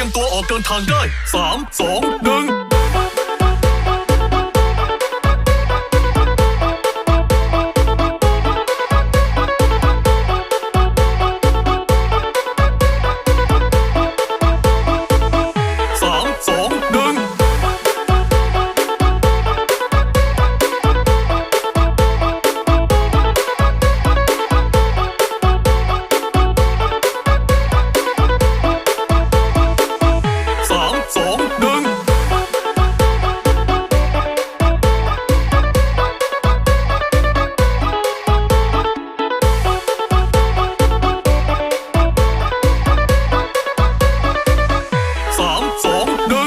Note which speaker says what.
Speaker 1: รียมตัวออกเดินทางได้สามสองหนึ่ง come for no